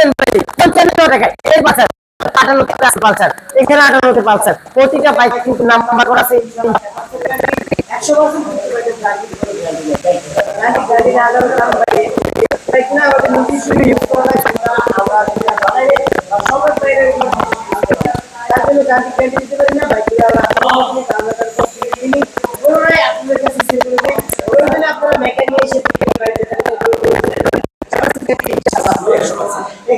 নেন ভাই? পঞ্চান্ন টাকায় এর পালসার আটান্ন আছে পালসার এখানে আটান্নতে পালসার প্রতিটা বাইক কিন্তু নাম্বার করা আছে। একশো পার্সেন্ট গাড়ি না আদালত দাম বাইরে বাইক না আমাদের নিজস্ব ইউজ করা হয় আমরা বানাই সবার বাইরে তার জন্য গাড়ি ক্যান্টি দিতে পারি না বাইক আমরা তার কষ্ট কিনি পুনরায় আপনাদের কাছে সেল করে দিই ওই জন্য আপনারা মেকানিক এসে বাড়িতে এখানে পাঁচ হাজার টাকা সত্তর হাজার টাকা কন্ডিশনার বাষট্টি টাকা পাঁচ হাজার এর পঁচিশ হাজার টাকা পাঁচ হাজার আটান্ন হাজার টাকা এর পঁয়ষট্টি টাকা আছে পাঁচ হাজার পঞ্চান্ন টাকা পাঁচ হাজার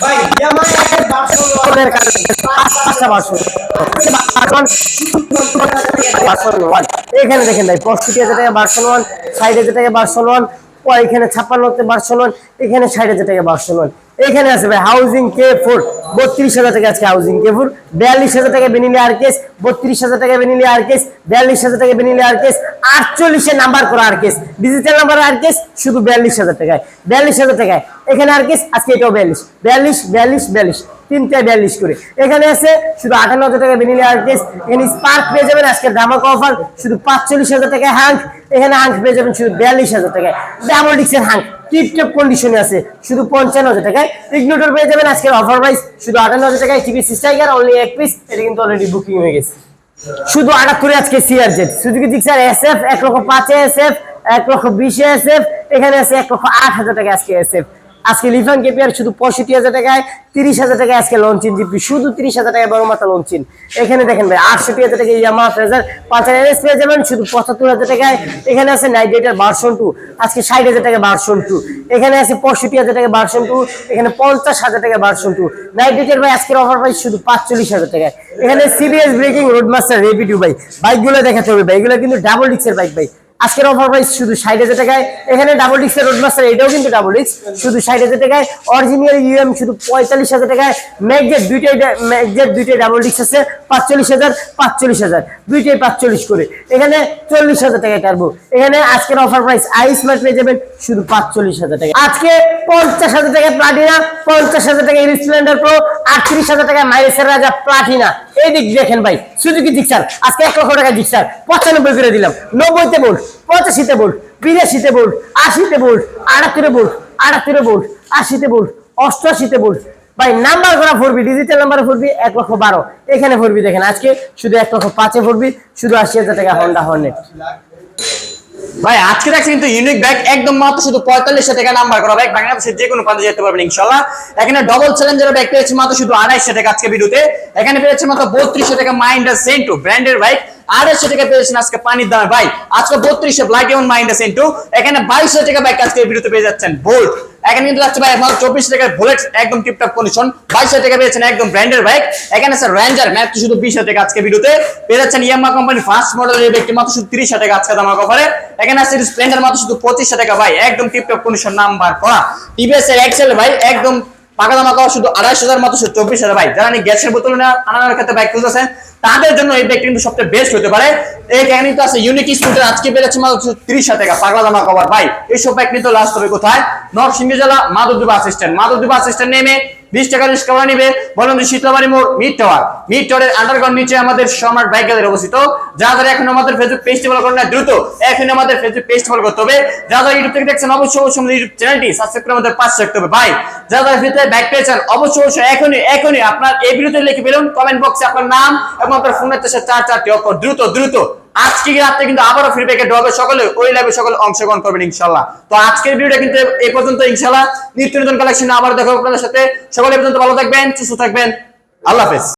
তারপরে সেরা কে আজকে শুধু 75 টাকা তারপরে সেরা কে 80 টাকা তাহলে আজকে এটা পর্যন্ত এটা পর্যন্ত দুইটাই ভাই জামাই আছে 1200 আমাদের কাছে পাঁচটা বাসন বাসন ওয়ান এখানে দেখেন ভাই পঁয়ষট্টি হাজার টাকা বাসন ওয়ান ষাট হাজার টাকা বাসন ওয়ান ও এখানে ছাপ্পান্ন বাসন ওয়ান এখানে ষাট হাজার টাকা বাসন ওয়ান এখানে ভাই হাউজিং কে ফোর বত্রিশ হাজার টাকা আজকে হাউজিং কে ফোর বিয়াল্লিশ হাজার টাকা বেনিলে আর কেস বত্রিশ হাজার টাকা বেনিলে আর কেস বিয়াল্লিশ হাজার টাকা বেনিলে আর কেস আটচল্লিশে নাম্বার করা আর কেস ডিজিটাল নাম্বার আর কেস শুধু বিয়াল্লিশ হাজার টাকায়, বিয়াল্লিশ হাজার টাকায়। এখানে আর কেস আজকে এটাও বিয়াল্লিশ বিয়াল্লিশ বিয়াল্লিশ বিয়াল্লিশ। তিনটায় বিয়াল্লিশ করে। এখানে আছে শুধু আটান্ন হাজার টাকা বেনিলি আর কেস এখানে স্পার্ক পেয়ে যাবেন আজকে ধামাক অফার শুধু পাঁচচল্লিশ হাজার টাকায় হাঙ্ক এখানে হাঙ্ক পেয়ে যাবেন শুধু বিয়াল্লিশ হাজার টাকায়। ডাবল ডিক্সের হাঙ্ক টিপটপ কন্ডিশনে আছে, শুধু পঞ্চান্ন হাজার টাকায়। ইগনোটর পেয়ে যাবেন আজকের অফার প্রাইস শুধু আটান্ন হাজার টাকায়। টিভি স্ট্রাইকার অনলি এক পিস এটা কিন্তু অলরেডি বুকিং হয়ে গেছে। শুধু আটাত্তরে আজকে CRZ Suzuki Gixxer S F এক লক্ষ পাঁচে এস এফ এক লক্ষ বিশে এস এফ এখানে আছে এক লক্ষ আট হাজার টাকা আজকে এস এফ আজকে লিফান কেপিয়ার শুধু পঁয়ষট্টি হাজার টাকায়, তিরিশ হাজার টাকায় আজকে লঞ্চিন জিপি শুধু তিরিশ হাজার টাকায় বড় মাথা লঞ্চিন এখানে দেখেন ভাই, আটষট্টি হাজার টাকা ইয়ামা ফ্রেজার পাঁচ হাজার এস পেয়ে যাবেন, শুধু পঁচাত্তর হাজার টাকায়। এখানে আছে নাইট এটার ভার্সন টু আজকে ষাট হাজার টাকা ভার্সন টু এখানে আছে পঁয়ষট্টি হাজার টাকা ভার্সন টু এখানে পঞ্চাশ হাজার টাকা ভার্সন টু নাইট এটার ভাই, আজকের অফার প্রাইস শুধু পাঁচচল্লিশ হাজার টাকায়। এখানে সিবিএস ব্রেকিং রোডমাস্টার রেপিডিউ ভাই বাইকগুলো দেখাতে হবে ভাই, এগুলো কিন্তু ডাবল ডিক্সের বাইক ভাই। আজকের অফার প্রাইস শুধু ষাট হাজার টাকায়। এখানে ডাবল ডিক্সের রোডমাস্টার এটাও কিন্তু ডাবল ডিক্স শুধু ষাট হাজার টাকায়। অরিজিনাল ইউএম শুধু পঁয়তাল্লিশ হাজার টাকায়। ম্যাকজেট দুইটাই ম্যাকজেট দুইটাই ডাবল ডিক্স আছে। পাঁচচল্লিশ হাজার পাঁচচল্লিশ হাজার। দুইটাই পাঁচচল্লিশ করে। এখানে চল্লিশ হাজার টাকায় টার্বো এখানে আজকের অফার প্রাইস আইস স্মার্ট পেয়ে যাবেন, শুধু পাঁচচল্লিশ হাজার টাকা আজকে পঞ্চাশ হাজার টাকায় প্লাটিনা পঞ্চাশ হাজার টাকা স্প্লেন্ডার প্রো আটত্রিশ হাজার টাকায় মাইলেসের রাজা প্লাটিনা এই দিক দেখেন ভাই, সুজুকি জিক্সার আজকে এক লক্ষ টাকা জিক্সার পঁচানব্বই করে দিলাম। নব্বইতে বোল্ট পঁচাশিতে বোল্ট বিরাশিতে বোল্ট আশিতে বোল্ট আটাত্তরে বোল্ট আটাত্তরে বোল্ট আশিতে বোল্ট অষ্টআশিতে বোল্ট ভাই, নাম্বার করা ভরবি ডিজিটাল নাম্বার ভরবি এক লক্ষ বারো। এখানে ভরবি দেখেন আজকে, শুধু এক লক্ষ পাঁচে ভরবি শুধু আশি হাজার টাকা হন্ডা হর্নেট ভাই আজকে দেখছি কিন্তু ইউনিক ব্যাগ একদম মাত্র শুধু পঁয়তাল্লিশশো টাকা নাম্বার করা ব্যাগ বাংলাদেশের যে কোনো প্রান্তে যেতে পারবেন ইনশাল্লাহ এখানে ডবল চ্যালেঞ্জের ব্যাগ পেয়েছে মাত্র শুধু আড়াইশো টাকা আজকে ভিডিওতে এখানে পেয়েছে মাত্র বত্রিশশো টাকা মাইন্ডার সেন্টু ব্র্যান্ডের বাইক আড়াইশো টাকা পেয়েছেন আজকে পানির দামে। ভাই, আজকে বত্রিশশো ব্ল্যাক এমন পেয়ে যাচ্ছেন বোল্ট এখানে বুলেট বাইশশো টাকা বাইক আজকে ভিডিওতে। পেয়ে যাচ্ছেন আছে টাকা ভাই, একদম টিপটপ নাম্বার করা। টিভিএস এর এক্সেল ভাই, একদম পাকা দামা শুধু আড়াইশো হাজার, মাত্র চব্বিশ হাজার ভাই, যারা গ্যাসের বোতল আনানোর ক্ষেত্রে বাইক তাদের জন্য এই ব্যাগটা কিন্তু সবচেয়ে বেস্ট হতে পারে। এই ক্যান তো আছে ইউনিক স্কুটার আজকে বেড়েছে মাত্র তিরিশ টাকা। পাগলা দামা কভার ভাই এইসব ব্যাগ কিন্তু লাস্ট হবে কোথায়? নরসিংহ জেলা Madhabdi bus stand Madhabdi bus stand নেমে বিশ টাকা রিস্ক করা নিবে। বলুন যে শীতলাবাড়ি মোড় মিড টাওয়ার মিড টাওয়ারের আন্ডারগ্রাউন্ড নিচে আমাদের সম্রাট বাইক গ্যালারি অবস্থিত। যারা যারা এখন আমাদের ফেসবুক পেজটি ফলো করেন না দ্রুত এখন আমাদের ফেসবুক পেজ ফলো করতে হবে। যারা যারা ইউটিউব থেকে দেখছেন, অবশ্যই অবশ্যই আমাদের ইউটিউব চ্যানেলটি সাবস্ক্রাইব করে আমাদের পাশে রাখতে হবে। ভাই যারা যারা ভিতরে ব্যাগ পেয়েছেন, অবশ্যই অবশ্যই এখনই এখনই আপনার এই ভিডিওতে লিখে ফেলুন। কমেন্ট বক্সে আপনার নাম এবং চার চারটি অক্ষর। দ্রুত দ্রুত। আজকে কিন্তু আবারও সকলে ওই লাইভে সকলে অংশগ্রহণ করবেন ইনশাল্লাহ তো আজকের ভিডিওটা কিন্তু এই পর্যন্ত ইনশাল্লাহ নিত্য নতুন কালেকশন আবার দেখো আপনাদের সাথে। সকলে পর্যন্ত ভালো থাকবেন, সুস্থ থাকবেন। আল্লাহ হাফেজ।